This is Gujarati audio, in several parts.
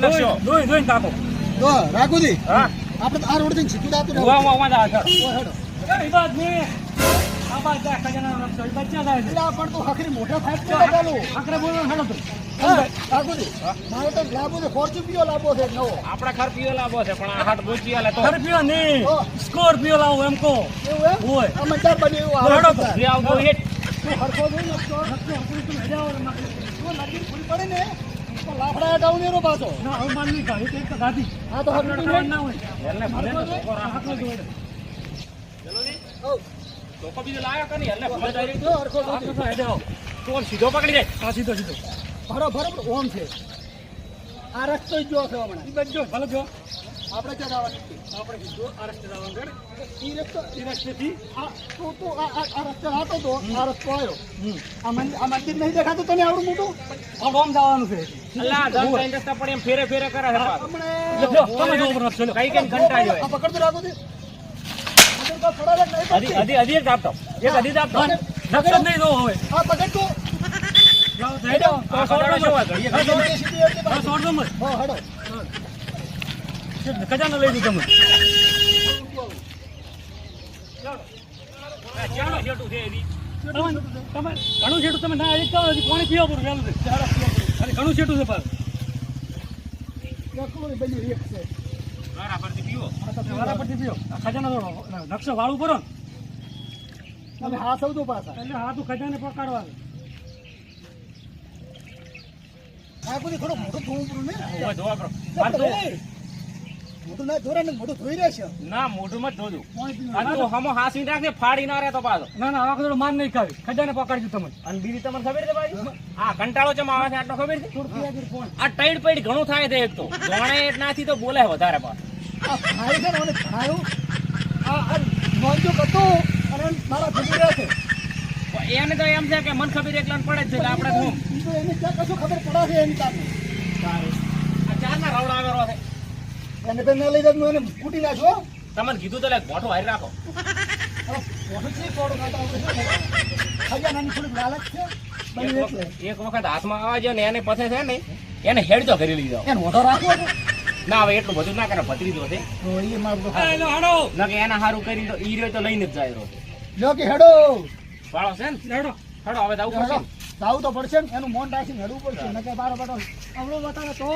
તો હા આપણે આ રોડથી સીધું દાતું ઉવા ઉવા ઉવા જા હેડ. ઓ હેડો એ બાદ ને. આ બાદ જા, ખજાનાનો નકશો. એ બાદ જાય એટલે પણ તો હકરી મોટા ફાઈટ કેવા ચાલુ આખરે બોલો હેડો તો. હા, રાખુજી તો લાંબો છે ફોર્ચ્યુન લાંબો છે નવો આપણા ખર પિયો લાવો છે પણ આ હાટ બોચી આલે તો સ્કોર્પિયો નહીં. સ્કોર્પિયો લાવો એમ કહો. એવું એમ હોય. આ મંડાર બને એવું તો તો. જે આવતો હેડ હરખો જોઈ નાખતો. હેડા વાળો નાખો. જો નદીર પૂરી પડે ને તો લાકડા હટાવું પાછો ના, હવે માન નહીં ખાય. તો ગાદી. હા તો હકરી ખાવાનું ના હોય. એટલે ભલે તો છોકરો રાહત હાથમાં જોડે. ચલો જી હઉ. લોકો બીજું લાયા કે નહીં એટલે ભલે ડાયરેક્ટ જો હરખો આ તો હેડા આવો. તો સીધો પકડી જાય આ સીધો સીધો. ભરો બરોબર ઓમ છે આ રસ્તો જ જો છે હમણાં બધો જો, ભલે જો. આપણે ક્યાં જવાનું આપણે સીધો આ રસ્તે જવાનું રસ્તો એ રસ્તેથી આ તો તો આ રસ્તે આવતો તો આ રસ્તો આવ્યો. આ મંદિર આ મંદિર નહીં દેખાતું તને આવડું મોટું? આ આમ જવાનું છે. અલ્લા ધન કઈ રસ્તા પણ એમ ફેરે ફેરે કરે તમે જો ઉપર કઈ કઈ આ પકડતો રાખો અધી અધી અધી આપતો એક અધી આપતો નહીં હવે. પકડ તો. જાઓ, નંબર. હા હેડો. ખજાનો લઈ લીધો ચાલો છે તમે- તમે ઘણું છેટું તમે ના એક તો પીવા પૂરું વહેલું છે. અને ઘણું છેટું છે પાછું. નકશો વાળું કરો તમે હા સૌ તો પાછા એટલે હાથું ખજાને પકડવા થોડું મોટું થોડું પૂરું ને ધોવા કરો. હાથ ના જોરે ને મોટું ધોઈ રહેશે ના મોઢું માં જ ધોજો પાણી આ તો હમો હાસી રાખને ફાડી ના રહે તો પાછો. ના ના આવા થોડું માન નહીં ખાવી. ખજાને પકડજો તમે અને બીજી તમને ખબર છે ભાઈ? આ કંટાળો છે આવે છે આટલો ખબર છે? આ ટાઈડ પૈડ ઘણું થાય છે એક તો. જોણે એટલાથી તો બોલે વધારે પણ. આ ભાઈ છે ને મને ભાયું આ નોંધ્યો કરતો અને મારા છે. એને તો એમ છે કે મન ખબર એકલા પડે છે એટલે આપણે શું? તો એને ક્યાં કશું ખબર પડે છે એની તારે આ ચારના રવડાવેલો છે. એને તો ના લઈ જાય હું એને કૂટી નાખ્યો તમને કીધું તો લે ગોઠો હારી રાખો. એક બની વખત એટલે. એક વખત હાથમાં આવે છે ને એને પછી છે ને એને હેડજો કરી લીધો. એને ઓઢો રાખો ના હવે એટલું બધું ના કરે ભત્રીજો છે. તો એ મારું તો હેલો હાડો ના કે એના સારું કરી તો ઈ રહ્યો તો લઈને જ જાય લ્યો કે હેડો. વાળો છે ને? હેડો. હેડો હવે જવું પડશે ને. તો પડશે ને એનું મોન રાખીને હેડવું પડશે. નકે બારો બારો આવડો બતાવે તો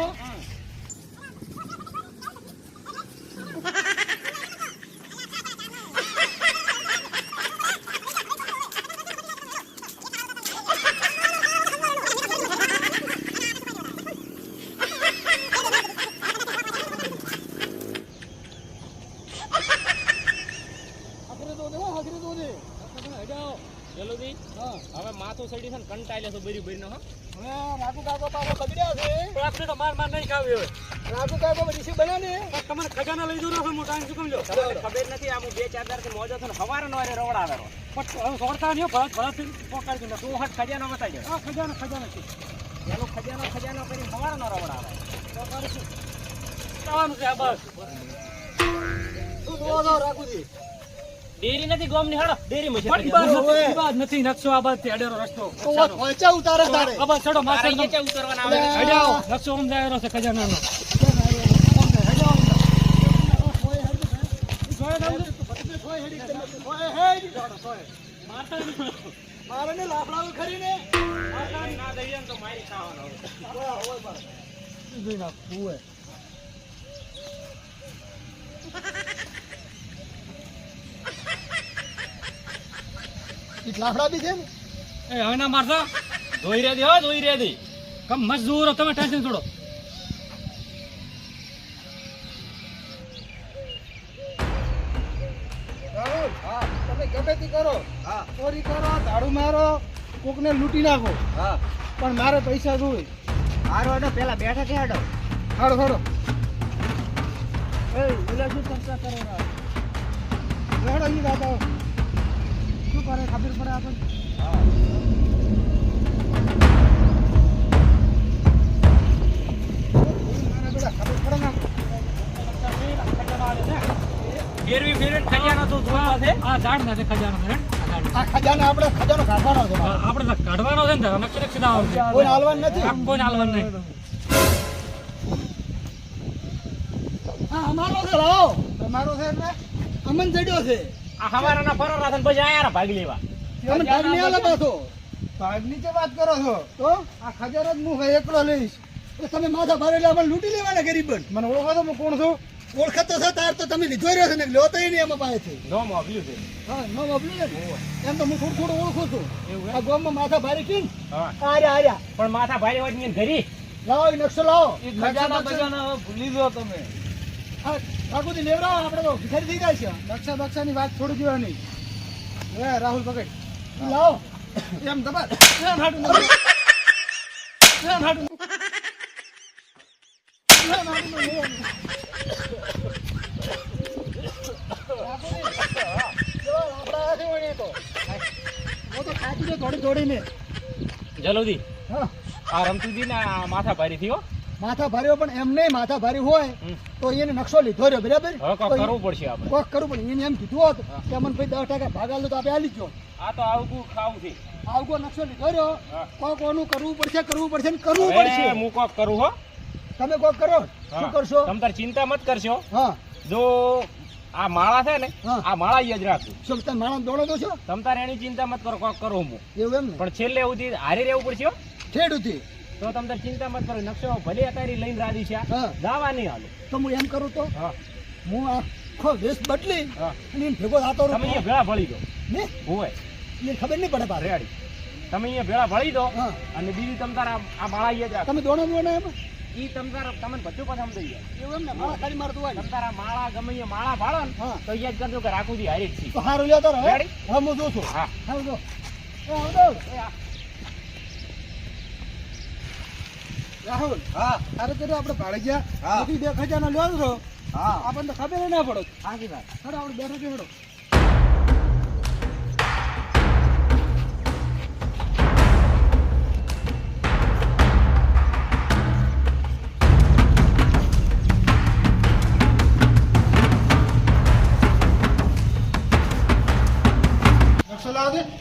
આખરે તો દે હો, આખરે તો દે. જલ્દી હા. હવે માથું સડી છે ને કંટાળી લેશો બરી બરી નો હવે રાજુ કાકો પાછો બગડ્યા છે પણ આપણે તો માર માર નહીં ખાવી હવે રાજુ કાકો ઋષિ બન્યા ને પણ તમારે ખજાના લઈ છે હું ટાઈમ શું લ્યો? તમને ખબર નથી આ હું બે ચારથી મોજો થઈને સવારે નો રવડાવે. પણ નહીં ભરત ભરત પકડજો ને તું હાથ ખજાનો બતાવી દે. ખજાનો ખજાનો છે. એનો ખજાનો ખજાનો કરી સવારે નો રવડાવે. આવવાનું છે. આ બસ. જોવા જાવ રાખુજી ડેરી નથી ગોમની હડો ડેરી માં પણ ઈ બાદ નથી, નકશો આ બાદ અડેરો રસ્તો. તો વાત ઉતારે તારે. આ બાદ ચડો માથે નીચે ઉતરવાના આવે? અલ્યા. નકશો ઓમ જાયરો છે ખજાનાનો. મારે ને લાફડાવું ખરી ને ના દઈએ તો મારી ખાવાનો. હોય ઈ લાફડા બી છે ને એ હવે ના મારશો? ધોઈ રેદી હો ધોઈ રેદી કમ મજદૂર તમે ટેન્શન છોડો રાહુલ તમે ગમે તે કરો. ચોરી કરો ધાડુ મારો કોકને લૂંટી નાખો. પણ મારે પૈસા જોઈ હારો પેલા બેઠા છે હાડો હાડો હાડો એ પેલા શું ચર્ચા કરો રા હેડો શું કરે ખબર પડે આપણને ફેરવી ફેરવી ખજાનો તો જોવા છે. આ ઝાડ ના છે ખજાનો છે આ ઝાડ. આપણે ખજાનો કાઢવાનો છે. આપણે કાઢવાનો છે ને અમે છે કોઈ હાલવાનું નથી. આ કોઈને હાલવાનું નહીં. હા અમારો છે લાવો. તમારો છે એટલે? અમન જડ્યો છે. આ હવારાના ફરારા થઈને પછી આયા ભાગ લેવા. તમે ભાગ નહીં આલો પાછો. ભાગની જે વાત કરો છો? તો? આ ખજાનો જ હું એકલો લઈશ. તો તમે માથા ભારે એટલે અમને લૂંટી લેવાના ગરીબ મને ઓળખો તો હું કોણ છું? ઓળખાતો છે તાર તો તમે લીધો રહ્યો છે ને લ્યો તો નહીં એમાં પાસેથી. નો મોકલ્યું છે. હા એમ તો હું થોડું થોડું ઓળખું છું. આ ગામમાં માથા ભારે કી હા. આર્યા પણ માથા ભારે હોય ને ઘરી. લાવો નકશો લાવો. ખજાના બજાના ભૂલી લો તમે. હા ઠાકોરજી લેવડાવો આપણે તો ભિખારી થઈ જાય છે. નકશા બક્ષાની વાત છોડી દેવાની રાહુલ પકડ. લાવો એમ દબાર એમ જલોદી આ રમતુજી ને માથા ભારી થયો માથા ભાર્યો પણ એમ નહીં માથા ભારી હોય તો એને નકશો લીધો રહ્યો બરાબર? કરવું પડશે કોક કરવું પડે. એને એમ કીધું હોત કે અમને ભાઈ દસ ટકા ભાગ લો તો આપણે આલી જ જો આ તો આવું ખાવું છે. આવકો નકશો લીધો રહ્યો. કોક ઓનું કરવું પડશે કરવું પડશે ને કરવું પડશે. હું કોક કરું હો. તમે કોક કરો. શું કરશો? તમ તાર ચિંતા મત કરશો. હા. જો આ માળા છે ને આ માળા ઈ જ રાખું. શું તમે માણસ દોડો તો છો? તમ તારે એની ચિંતા મત કરો કોક કરો હું. એવું એમ પણ છેલ્લે સુધી હારે રહેવું પડશે હો. ખેડૂતી તો તમ ચિંતા મત કરો નકશો ભલે અત્યારે લઈને રાજી છે. હા. નહીં હાલો. તો હું એમ કરું તો? હા. હું આખો વેશ બદલી અને ભેગો થતો તમે ભેળા ભળી ગયો ને? હોય. ખબર નહીં પડે પાછળ. રેડી તમે અહીંયા ભેળા ભળી દો હા. અને બીજું તમ તાર આ આ માળા ઈ જ રાખો. તમે દોડો દોડો એમ? ઈ તમ તાર તમને બધું પણ સમજાઈ જાય. એવું એમ ને? માળા ખાલી મારતું હોય તમ તારા માળા ગમે એ માળા ભાળો ને હા. તો યાદ કરજો કે રાખું જી હારી જ છી તો સારું લ્યો તો હવે Ready? હા હું જોઉં છું. હા. હા જો. એ. રાહુલ હા. તારે તો આપણે ભાડે ગયા. હા. બધી બે ખજાનો લ્યો છો હા. આપણને તો ખબર ય ના પડે. સાચી વાત. હેડો આપણે બેઠો છે હેડો.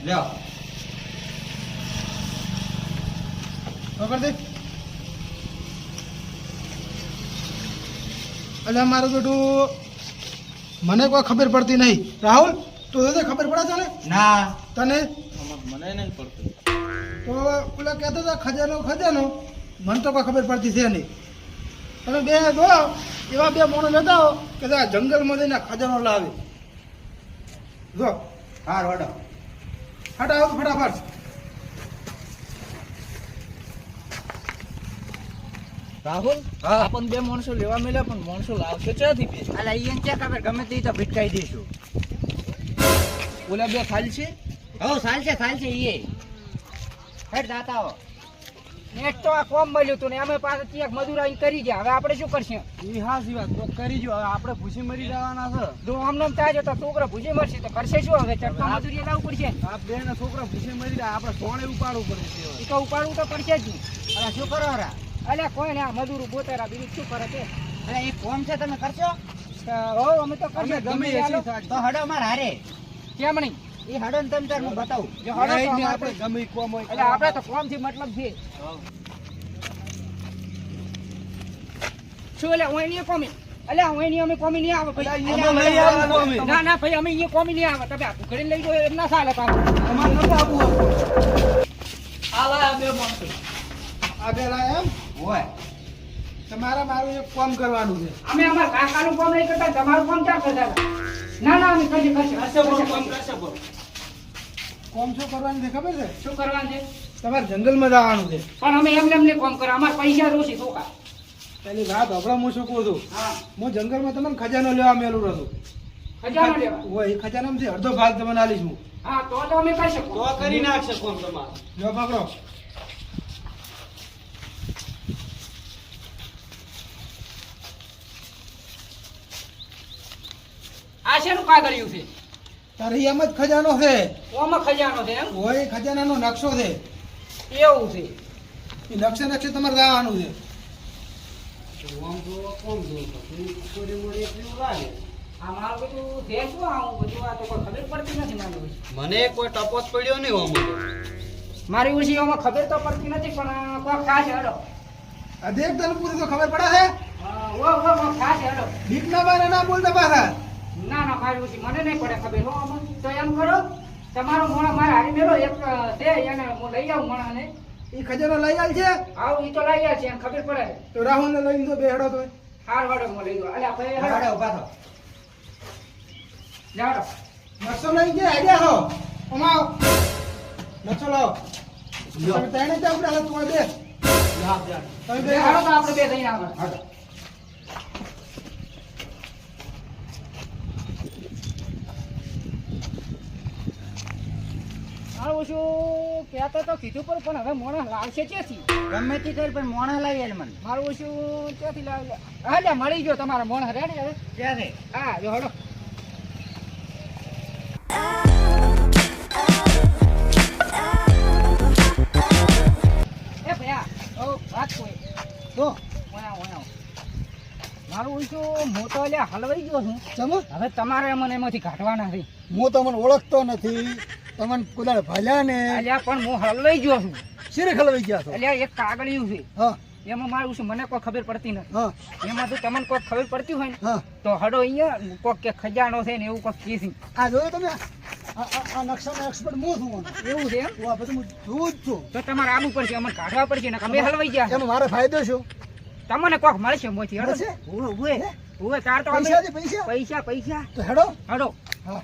લ્યો. ખબર દે એટલે મારું બેટું મને કોઈ ખબર પડતી નહીં. રાહુલ તું તો ખબર પડે છે ને? ના. તને? મને નહીં પડતી. તો પેલા કહેતો હતા ખજાનો ખજાનો. મને તો કોઈ ખબર પડતી છે નહીં. તમે બે જો એવા બે મોણો લેતા હો કે જંગલમાં જઈને ખજાનો લાવે. જો. હા રોડો હટાવો તો ફટાફટ. રાહુલ હા. આપણ બે માણસો લેવા મળ્યા પણ માણસો લાવશે ક્યાંથી બે? અલા ઈ ક્યાં ખબર ગમે તે તો ભટકાઈ દઈશું. ઓલા બે ખાલી છે? હો. ચાલશે છે એ. હેડ દાતાઓ. નેટ તો આ કોમ મળ્યું તું ને અમે પાસે ત્યાંક મજૂરાઈ કરી ગયા. હવે આપણે શું કરશે? એ હા સી વાત. તો કરી જો. હવે આપણે ભૂસી મરી જવાના છે. જો આમને આમ થાય તો છોકરા ભૂસી મરશે તો કરશે શું હવે? ચટકા મજૂરી લાવવું પડશે. આ બે ને છોકરા ભૂસી મરી જાય. આપણે સોણે ઉપાડવું પડશે ઈ તો ઉપાડવું તો પડશે જ. અરે શું કરો હરા? અલ્યા કોઈ ને આ મજૂર બોતેરા બીજું શું કરે તે અરે એ કોમ છે તમે કરશો? હો અમે તો કરશે. ગમે તો હડો માર હારે. કેમ નહીં? એ હડો ને તમે તાર હું બતાવું. જો હડો તો આપણે ગમે કોમ હોય. એટલે આપણે તો કોમથી મતલબ છે. શું એટલે હું એની કોમી? અલ્યા હું એની અમે કોમી નહીં આવે ભાઈ. અમે કોમી. ના ના ભાઈ અમે અહીંયા કોમી નહીં આવે. તમે આખું કરીને લઈ જાઓ એમ ના ચાલે પાછું અમારે નથી આવવું આ બે માણસો. આ બે લાયા એમ? હોય. તમારે મારું એક કામ કરવાનું છે. અમે અમારા કાકાનું કામ નહીં કરતા તમારું કામ ક્યાં કરતા? ના ના અમે કરશે કરશે કરશે બોલ કામ કરશે બોલ. કોમ શું કરવાનું છે ખબર છે? શું કરવાનું છે? તમારે જંગલમાં જવાનું છે. પણ અમે એમને એમને કોમ કરો અમારે પૈસા રોશી ધોકા પેલી વાત હમણાં હું શું કહું છું? હા. હું જંગલમાં તમને ખજાનો લેવા મેલું રહ્યો ખજાનો લેવા? હોય એ ખજાનામાંથી અડધો ભાગ તમને આલીશ હું. હા તો તો અમે કરી શકું. તો કરી નાખશે કોમ તમારે. જો પકડો. શેનું કાગળિયું છે? તારે એમ જ ખજાનો છે. ઓમાં ખજાનો છે એમ? હોય ખજાનાનો નકશો છે. એવું છે. એ નકશે નકશે તમારે લાવવાનું છે. આ મારું બધું છે શું આવું બધું આ ખબર પડતી નથી મને કોઈ ટપો જ પડ્યો નહીં ઓમ મારી ઉછી ઓમાં ખબર તો પડતી નથી પણ કોઈ કોક ખાસ હેડો. અધેક દેખ પૂરી તો ખબર પડે છે. હા, ઓ ઓ કોક ખાસ હેડો. બીક ના બારે ના બોલતા પાછા. ના ના મારી વિશે મને નહીં પડે ખબર હો આમાં. તો એમ કરો તમારો મોણા મારે હારી મેળો એક દે એને હું લઈ આવું મોણાને. એ ખજાનો લઈ આલ છે? આવ ઈ તો લઈ આવે છે એમ ખબર પડે. તો રાહુલ ને લઈને તો બેહડો તો. હાર વાડો હું લઈ દઉં અલ્યા ભાઈ હેડો ઊભા થા. જાડો નકશો લઈ ગયા આઈડિયા છો અમાવ નકશો લાવો. તમે તેણે ત્યાં ઊભા દે તું બે. તમે બે હાડો તો આપણે બે જઈને આવે શું કહેતો તો કીધું પણ પણ હવે મોણા લાવશે ક્યાંથી? ગમે તે કરી પણ મોણા લાવી આલ મને. મારું શું ક્યાંથી લાવે હા મળી ગયો તમારા મોણા. રેડી હવે ક્યારે? હા જો હડો. મારું શું હું તો? અલ્યા હલવાઈ ગયો છું હવે તમારે મને એમાંથી કાઢવાના છે. હું તમને ઓળખતો નથી. તમને કુદાળ ભાલ્યા ને અલ્યા પણ હું હલવાઈ ગયો છું. શિરે હલવાઈ ગયા છો? અલ્યા એક કાગળિયું છે. હા. એમાં મારું શું મને કોઈ ખબર પડતી નથી. હા. એમાં તો તમને કોઈ ખબર પડતી હોય ને તો હડો અહીંયા કોક કે ખજાનો છે ને એવું કોક કીધી આ જોયો તમે? આ નકશાનો એક્સપર્ટ હું છું એવું છે એમ? હું આ બધું હું જોઉં જ છું. તો તમારે આવું પડશે અમને કાઢવા પડશે ને અમે હલવાઈ ગયા છે. એમાં મારો ફાયદો શું? તમને કોક મળશે મોથી હડો છે ઉવે ઉવે તાર તો પૈસા પૈસા? પૈસા પૈસા. તો હેડો. હડો હા.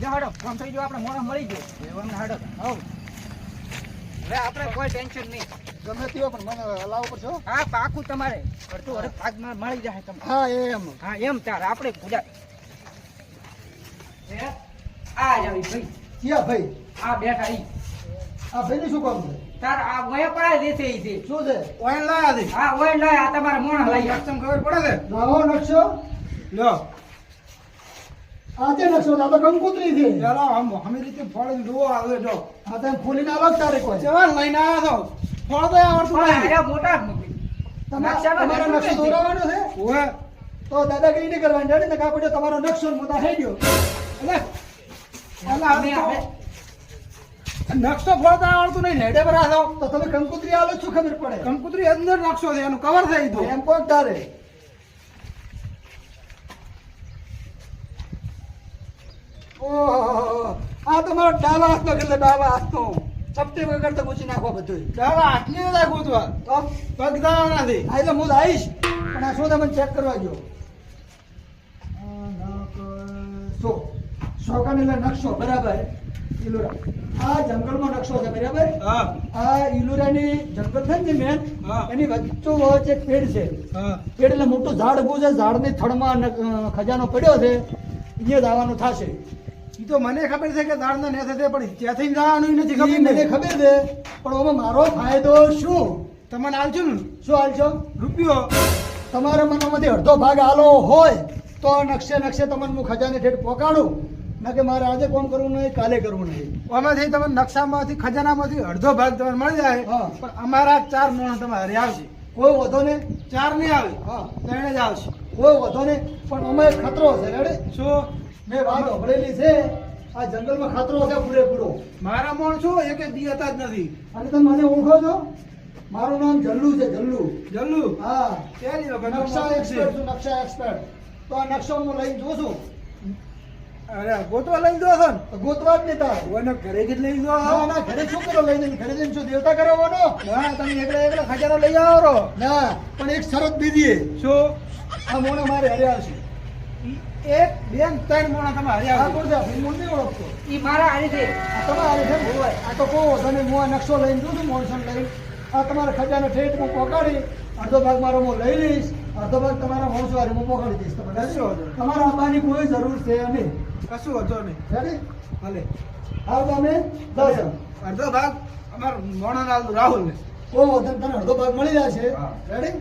જો હાડો ફોન થઈ ગયો આપણે મોણસ મળી ગયો. એવું હાડો. હવ હવે આપણે કોઈ ટેન્શન નહીં. ગમે તેવો પણ મને હલાવો પડશે હો. હા પાકું તમારે. અડધું અરે ભાગમાં મળી જાય તમને. હા એમ. હા એમ તાર. આપણે પૂજા? આ જાવી ભાઈ. ક્યાં ભાઈ? આ બેઠા ઈ. આ ભાઈનું શું કામ છે? તાર આ ઓય પડાય દે છે ઈ શું છે? ઓય લાયા દે. હા ઓય લાયા તમારે મોણ લઈ આવ. તમને ખબર પડે છે લાવો નક્ષો લ્યો. આ તે નકશો છે, આ તો કંકુતરી છે. ચાલો આમ અમે રીતે ફળ જુઓ આવે જો. આ તમે ફૂલીને અલગ તારીખ હોય જવાન લઈને આવ્યા છો ફળ તો આવડતું મોટા નથી. તમે નકશાનો તમારો નકશો નકશો છે. દોરાવાનો છે? ઓવે તો દાદાગીરી નહીં કરવાની જાણે ને તમારો નકશો મોટા થઈ ગયો તો નકશો ફળ આવડતું નહીં નેડે પર આવો. તો તમે કંકુતરી આવો શું ખબર પડે? કંકુતરી અંદર નકશો છે એનું કવર થઈ ગયું. એમ કોણ તારે? ઓહો આ તમારો ડાબા હાથનો એટલે ડાબા હાથનો? ચપટી વગર તો ગુચી નાખો બધું ડાબા આટલી બધા ગોતવા તો? પગ દાવાના છે આ એટલે હું તો આવીશ પણ આ શું તમે ચેક કરવા ગયો? સો શોકાને એટલે નકશો બરાબર? ઇલોરા આ જંગલમાં નકશો છે બરાબર? હા. આ ઇલોરાની જંગલ છે ને મેન હા. એની વચ્ચો વચ્ચે પેડ છે. હા. પેડ એટલે મોટું ઝાડ ઉભું છે ઝાડની થડમાં ખજાનો પડ્યો છે. અહીંયા જ આવવાનું થશે. તો મને ખબર છે કે દાળના નેસે છે પણ ત્યાંથી જવાનું નથી ખબર મને ખબર છે પણ આમાં મારો ફાયદો શું? તમને છો ને. શું છો રૂપિયો. તમારા મનમાંથી અડધો ભાગ આલો હોય તો નકશે નકશે તમને હું ખજાને ઠેઠ પહોંચાડું ના કે મારે આજે કોમ કરવું નહીં કાલે કરવું નહીં. આમાંથી તમને નકશામાંથી ખજાનામાંથી અડધો ભાગ તમને મળી જાય. હા. પણ અમારા ચાર મોણ તમારે આવશે. કોઈ વધો ને ચાર નહીં આવે. હા. ત્રણે જ આવશે. કોઈ વધો ને પણ અમે ખતરો છે રેડે શું? મેં વાત સાંભળેલી છે. આ જંગલમાં ખતરો છે પૂરેપૂરો. મારા મોણ શું એક દી હતા જ નથી. અને તમે મને ઓળખો છો? મારું નામ જલ્લુ છે જલ્લુ. જલ્લુ? હા. પહેલી વખત નકશા છે. એક્સપર્ટ છું નકશા એક્સપર્ટ તો આ નકશો હું લઈને જોઉં છું. અરે ગોતવા લઈ જો છો ગોતવા જ નહીં તાર. ઓને ઘરે જ લઈ જો ના ના ઘરે શું કરો લઈને ઘરે જઈને શું દેવતા કરવાનો હા તમે એકલા એકલા ખજાનો લઈ આવો ના પણ એક શરત બીજી છે. શું? આ મોણે મારે હરે આવશે. એક બેન ત્રણ મોણા તમે હરિયા કોણ છે હું નહીં ઓળખતો. ઈ મારા હારી છે. તમારે છે ને આ તો કહો તમે હું આ નકશો લઈને જઉં છું મોણસન લઈને. આ તમારા ખજાનો ઠેઠ હું પહોંચાડી અડધો ભાગ મારો હું લઈ લઈશ અડધો ભાગ તમારા માણસો હું પકડી દઈશ. તમે કશો તમારા આવવાની કોઈ જરૂર છે નહીં. કશું વાંધો નહીં. રેડી ભલે. આવ તમે દસ અડધો ભાગ અમારો મોણા રાહુલ ને ઓ વધન તને અડધો ભાગ મળી જશે હા. રેડી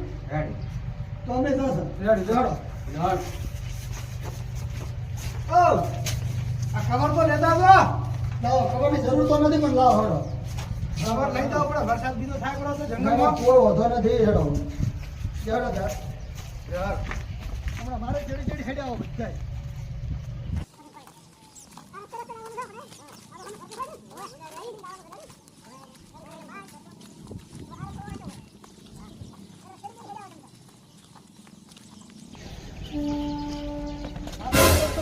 તો અમે દસ રેડી ચાલો ચાલો ઓ આ ખબર તો લેતા જો લાવો ખબરની જરૂર તો નથી પણ લાવો હળો ખબર લઈ જાવ પડે વરસાદ બીજો થાય પડે તો જંગલમાં. કોઈ વધો નથી હેડો. હેડો. યાર. હમણાં મારે ચડી ચડી હેડ્યા આવો બધાય.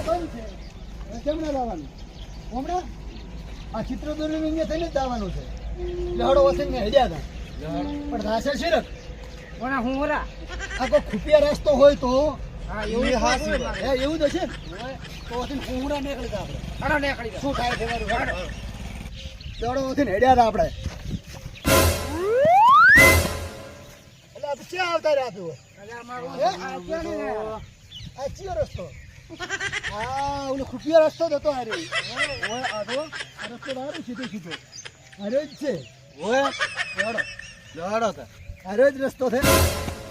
આ બંધ છે. હવે કેમ ના લાવવાનું? હમણાં આ ચિત્ર દોરીને અહીંયા થઈને જ દાવાનું છે. લહડો વસીને હેડ્યા હતા. પણ રાશે શિરક? કોના હું ઓરા આ કોઈ ખુફિયા રસ્તો હોય તો? હા એવું. હે જ છે? તો વસીને નીકળી ગયા આપણે. નીકળી શું થાય છે મારું? હાડો દડો વસીને હેડ્યા હતા આપણે. એટલે આપણે ક્યાં આવતા રહ્યા તું? આ ચિયો રસ્તો? હા ઓલો ખુફિયા રસ્તો જ અરે ઓય, આ રસ્તો બહાર સીધો સીધો. અરે જ છે. ઓય લડો લડો તા. અરે જ રસ્તો છે.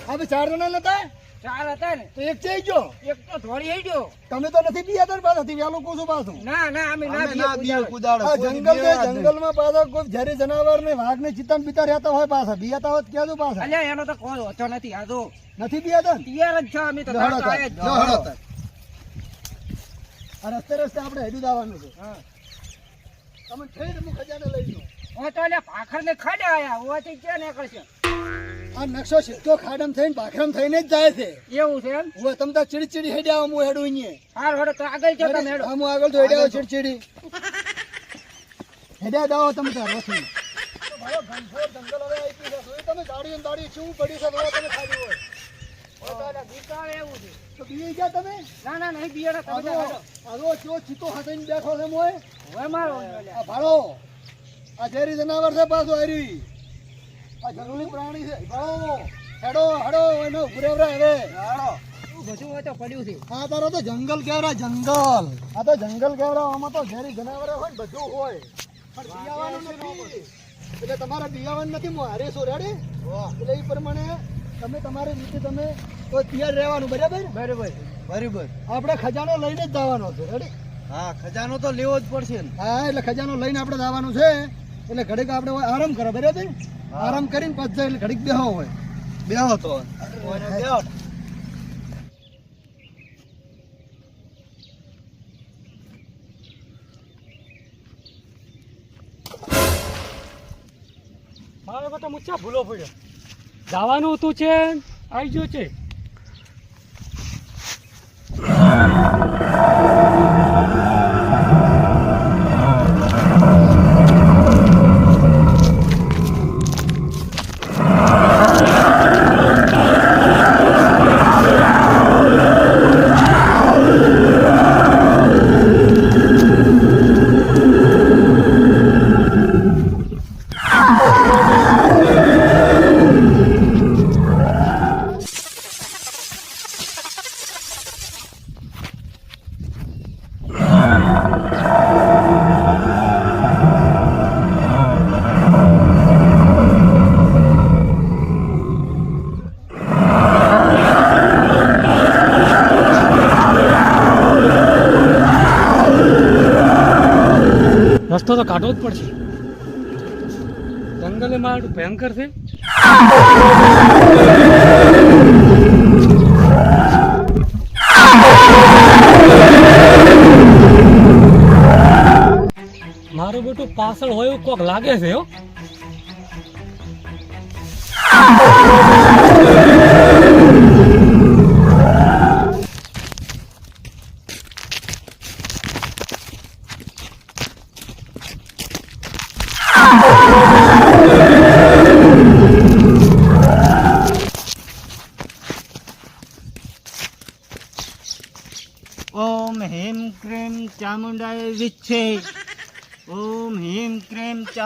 આપણે ચાર જણા નતા? ચાર હતા ને. તો એક ચઈ ગયો એક તો ધોળી આવી ગયો. તમે તો નથી પીયા તા ને પાછા વહેલો કોશું પાછું ના ના અમે ના બીએ કુદાડો. આ જંગલમાં જંગલમાં પાછા કોઈ ઝેરી જનાવર ને વાઘ ને ચિતન પીતા રહેતા હોય પાછા. બિયાતા હોત કેજો પાછા? અલ્યા એનો તો કોઈ હોતો નથી. આ તો નથી બિયાતા ને? તૈયાર જ છે અમે તો લો, હળો તરત આયા જ તાર. લો, હળો તાર. આ રસ્તે રસ્તે આપણે હેડું દાવાનું છે. તમે થઈ હું ખજાને લઈ લો. હું તો અલ્યા ભાખર ખાડે આયા હોવાથી ક્યાં નીકળશે? આ નકશો સીધો ખાડમ થઈને ભાખરમ થઈને જ જાય છે. એવું છે એમ? હું તમે તો ચીડી ચીડી હેડ્યા હું હેડું અહીંયા. હાર હળો તો આગળ છો તમે હેડો. હું આગળ તો હેડ્યા ચીડી ચીડી હેડ્યા દાવો તમે વસી મારો ઘનઘોર જંગલ હવે આવી ગયું છે. તમે દાડી દાડી શું પડી છે તમે ખાલી હોય. ઝેરી જનાવર છે પાછો હરી આ જંગલી પ્રાણી છે. ભાડો હેડો હેડો એનો ગુરેવરા હવે. તારો તો જંગલ કેવરા જંગલ. આ તો જંગલ કેવરા આમાં તો ઝેરી જનાવર હોય ને બધું હોય. પણ બિયાવાનું નથી એટલે તમારે બિયાવાનું નથી હું હારે છું રેડી એટલે એ પ્રમાણે તમે તમારી રીતે તમે તો તૈયાર રહેવાનું બરાબર? બરાબર. બરાબર. આપણે ખજાનો લઈને જ જવાનો છે રેડી હા ખજાનો તો લેવો જ પડશે હા એટલે ખજાનો લઈને આપણે જવાનું છે. એટલે ઘડીક આપણે આરામ કરો બરાબર? આરામ કરીને પછી જાય એટલે ઘડીક બેહો હોય. બેહો તો. બેહો. મારે બધા મુચ્છા ભૂલો પડ્યો. જવાનું હતું છે આવી ગયો છે. えっ? કાઢવો જ પડશે. જંગલ એમાં એટલું ભયંકર છે. મારું બેટું પાછળ હોય એવું કોક લાગે છે, હો.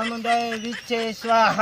ಚಾಮುಂಡೈ ವಿಚ್ಚೆ ಸ್ವಾಹ